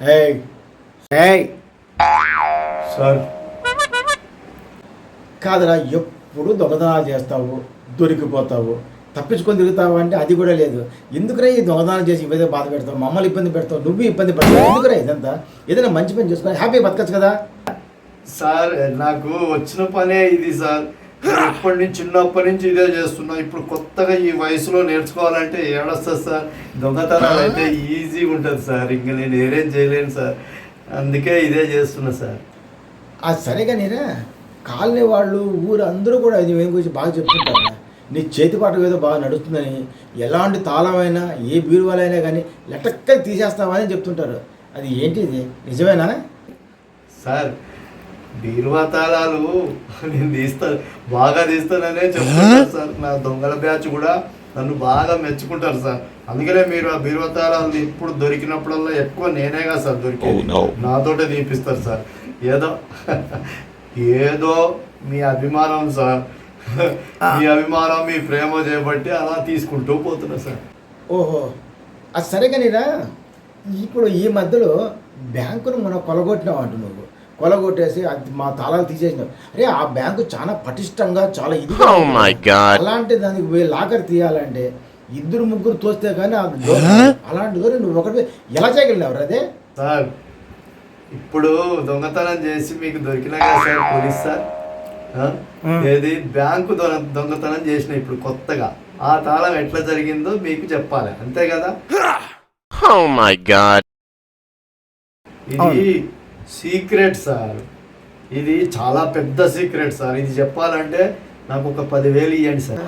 ఏయ్. ఏయ్. సార్. కాదురా ఎప్పుడు దొంగతనాలు చేస్తావు? దొరికిపోతావు. తప్పించుకొని తిరుగుతావు అంటే అది కూడా లేదు. ఎందుకురా ఈ దొంగతనాలు చేసి ఇవేదో బాధ పెడతావు? మమ్మల్ని ఇబ్బంది పెడతావు? నువ్వు ఇబ్బంది పెడతావు? ఎందుకురా ఇదంతా? ఏదైనా మంచి పని చేసుకొని హ్యాపీ బతకచ్చు కదా? సార్ నాకు వచ్చిన పనే ఇది సార్. ఎప్పటి నుంచి చిన్నప్పటి నుంచి ఇదే చేస్తున్నా. ఇప్పుడు కొత్తగా ఈ వయసులో నేర్చుకోవాలంటే ఏడొస్తుంది సార్. దొంగతనాలు అయితే ఈజీగా ఉంటుంది సార్. ఇంకా నేను ఏరేం చేయలేను సార్. అందుకే ఇదే చేస్తున్నా సార్. ఆ సరే కానీరా కాలనీ వాళ్ళు ఊరు అందరూ కూడా ఇది ఏం గురించి బాగా చెప్తుంటారు నీ చేతి పాట ఏదో బాగా నడుస్తుందని ఎలాంటి తాళమైనా ఏ బీరువాలైనా కానీ లెటక్క తీసేస్తావని చెప్తుంటారు. అది ఏంటి ఇది నిజమేనా? సార్ బీరువా తాళాలు నేను తీస్తాను బాగా తీస్తాననే చెప్తాను సార్. నా దొంగల బ్యాచ్ కూడా నన్ను బాగా మెచ్చుకుంటారు సార్. అందుకనే మీరు ఆ బీరువా తాళాలు ఇప్పుడు దొరికినప్పుడల్లా ఎక్కువ నేనేగా సార్ దొరికేది. నాతోటే తీపిస్తారు సార్. ఏదో ఏదో మీ అభిమానం సార్. మీ అభిమానం మీ ప్రేమ చేయబట్టి అలా తీసుకుంటూ పోతున్నా సార్. ఓహో అది సరే కానీరా ఇప్పుడు ఈ మధ్యలో బ్యాంకును మనం కొలగొట్టినావు అంటు నువ్వు కొలగొట్టేసి అది మా తాళాలు తీసేసినావు అరే ఆ బ్యాంకు చాలా పటిష్టంగా చాలా ఇది Oh. అలాంటి దానికి పోయి లాకర్ తీయాలంటే ఇద్దరు ముగ్గురు తోస్తే కానీ అలాంటి నువ్వు ఒకటి ఎలా చేయగలిగినావు అదే? సార్ ఇప్పుడు దొంగతనం చేసి మీకు దొరికినా కదా సార్ పోలీస్ సార్? ఏది? బ్యాంకు దొంగ దొంగతనం చేసిన ఇప్పుడు కొత్తగా. ఆ తాళం ఎట్లా జరిగిందో మీకు చెప్పాలి. అంతే కదా? Oh. ఇది సీక్రెట్ సార్. ఇది చాలా పెద్ద సీక్రెట్ సార్. ఇది చెప్పాలంటే నాకు ఒక పదివేలు ఇవ్వండి సార్.